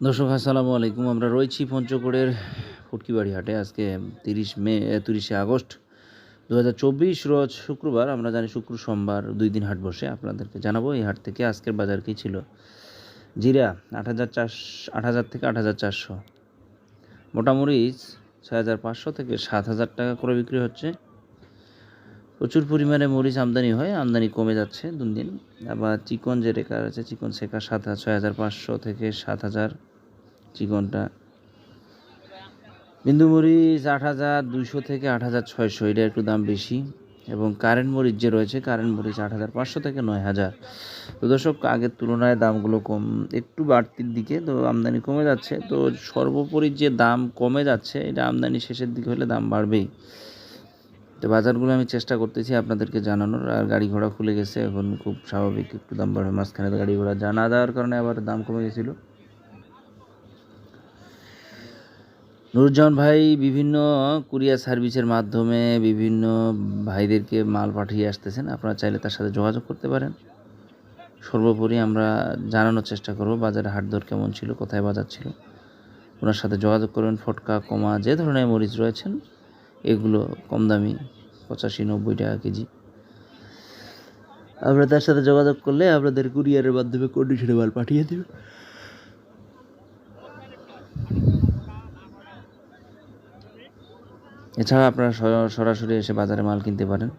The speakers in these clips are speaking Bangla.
দর্শক, আসসালামু আলাইকুম। আমরা রয়েছি পঞ্চগড়ের ফুটকিবাড়ি হাটে। আজকে তিরিশ মে তিরিশে আগস্ট দু হাজার চব্বিশ, রোজ শুক্রবার। আমরা জানি শুক্র সোমবার দুই দিন হাট বসে। আপনাদেরকে জানাব এই হাট থেকে আজকের বাজার কী ছিল। জিরা আট হাজার আট হাজার থেকে আট হাজার চারশো। মোটামরিচ ছয় হাজার পাঁচশো থেকে সাত হাজার টাকা করে বিক্রি হচ্ছে। প্রচুর পরিমাণে মরিচ আমদানি হয়, আমদানি কমে যাচ্ছে দিন দিন। আবার চিকন যে রেকার আছে, চিকন শেখা সাত হাজার, ছয় হাজার পাঁচশো থেকে সাত হাজার চিকনটা। বিন্দু মরিচ আট হাজার দুইশো থেকে আট হাজার ছয়শো, এটা একটু দাম বেশি। এবং কারেন্ট মরিচ যে রয়েছে, কারেন্ট মরিচ আট হাজার পাঁচশো থেকে নয় হাজার। তো দর্শক, আগের তুলনায় দামগুলো কম, একটু বাড়তির দিকে, তো আমদানি কমে যাচ্ছে। তো সর্বোপরি যে দাম কমে যাচ্ছে, এটা আমদানি শেষের দিকে হলে দাম বাড়বেই। তো বাজারগুলো আমি চেষ্টা করতেছি আপনাদেরকে জানানোর, আর গাড়ি ঘোড়া খুলে গেছে, এখন খুব স্বাভাবিক, একটু দাম বাড়বে মাঝখানে গাড়ি ঘোড়া জানা দেওয়ার কারণে আবার দাম কমে গেছিল। নুরুজ্জামান ভাই বিভিন্ন কুরিয়ার সার্ভিসের মাধ্যমে বিভিন্ন ভাইদেরকে মাল পাঠিয়ে আসতেছেন, আপনারা চাইলে তার সাথে যোগাযোগ করতে পারেন। সর্বোপরি আমরা জানানোর চেষ্টা করব, বাজারে হাট দর কেমন ছিল, কোথায় বাজার ছিল। ওনার সাথে যোগাযোগ করবেন, ফটকা, কমা, যে ধরনের মরিচ রয়েছেন, এগুলো কম দামি পঁচাশি নব্বই টাকা কেজি। আমরা তার সাথে যোগাযোগ করলে আপনাদের কুরিয়ারের মাধ্যমে কন্ডিশনে মাল পাঠিয়ে দেবে। এছাড়া আপনারা সরাসরি এসে বাজারে মাল কিনতে পারেন।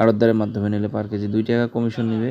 আড়তদারের মাধ্যমে নিলে পার কেজি দুই টাকা কমিশন নেবে।